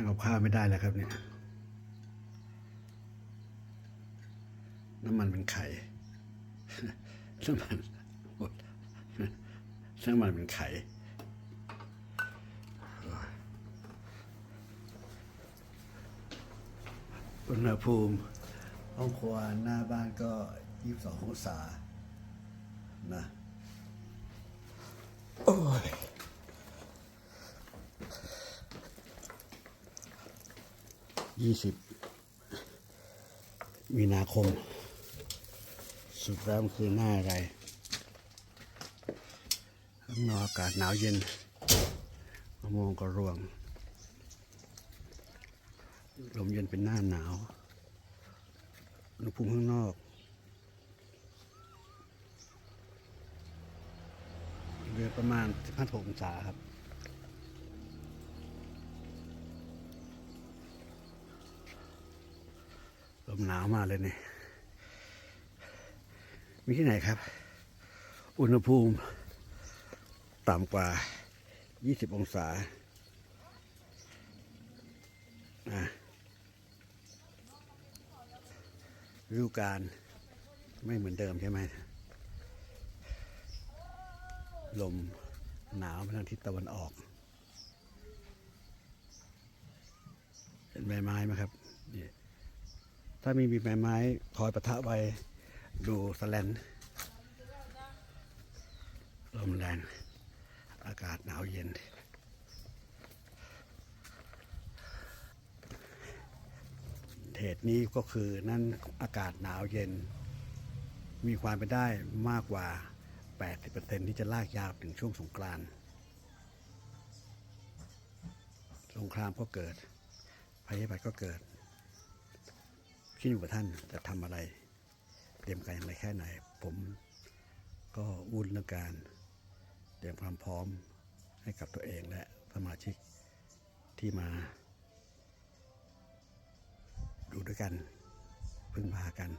ทำกับข้าวไม่ได้แล้วครับเนี่ยน้ำมันเป็นไข่น้ำมันหมดน้ำมันเป็นไข่อุณหภูมิห้องครัวหน้าบ้านก็22องศา นะ โอ้ย ยี่สิบมีนาคม สุดแล้วคือหน้าอะไรข้างนอกอากาศหนาวเย็นมะม่วงก็ร่วง ลมเย็นเป็นหน้าหนาวอุณหภูมิข้างนอกเดือประมาณ 15 องศาครับ ลมหนาวมาเลยเนี่ย มีที่ไหนครับ อุณหภูมิต่ำกว่า 20 องศาฤดูกาลไม่เหมือนเดิมใช่ไหม ลมหนาวมาทางทิศตะวันออก เห็นใบไม้ไหมครับ ถ้ามีมีใบไม้คอยประทะไว้ดูสแลนลมแรง อากาศหนาวเย็น เหตุนี้ก็คือนั่นอากาศหนาวเย็น มีความเป็นได้มากกว่า 80%ที่จะลากยาวถึงช่วงสงกรานต์สงครามก็เกิดภัยพิบัติก็เกิด ขึ้นอยู่กับท่านจะทำอะไร เตรียมการอย่างไรแค่ไหน ผมก็วุ่นเรื่องการเตรียมความพร้อมให้กับตัวเองและสมาชิกที่มาดูด้วยกัน พึ่งพากัน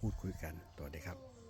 พูดคุยกัน ตัวเดีครับ